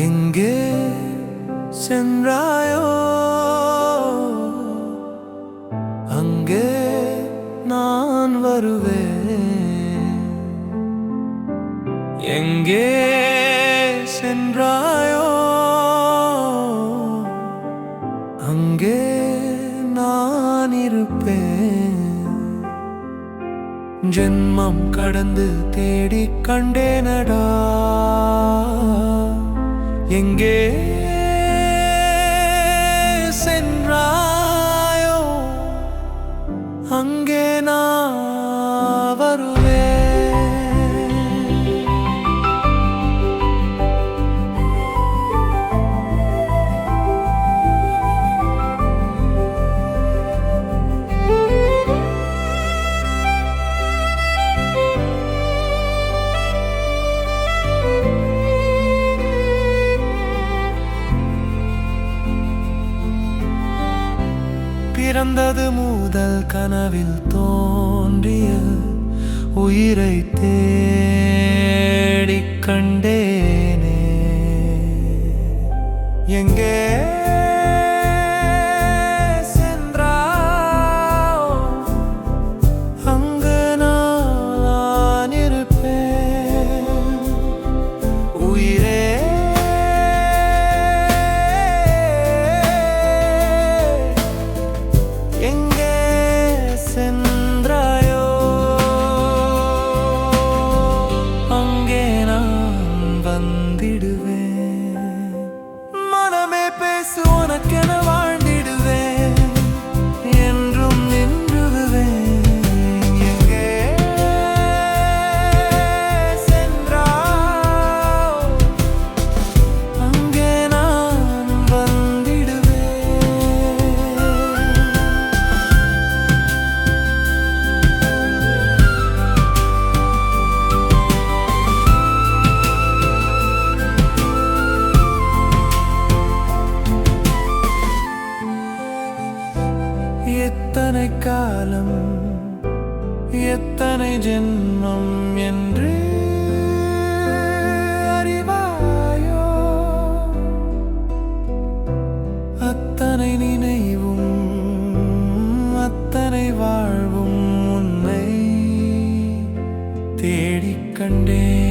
எங்கே சென்றாயோ? அங்கே நான் வருவேன். எங்கே சென்றாயோ? அங்கே நான் இருப்பேன். ஜென்மம் கடந்து தேடி கண்டேனடா. எங்கே பிறந்தது முதல் கனவில் தோன்றிய உயிரை தேடிக் கண்டேனே. எங்கே சென்றாயோ? அங்கே நான் வந்திடு எத்தனை காலம் எத்தனை ஜென்மம் என்று அறிவாயோ? அத்தனை நினைவும் அத்தனை வாழ்வும் உன்னை தேடிக் கண்டேன்.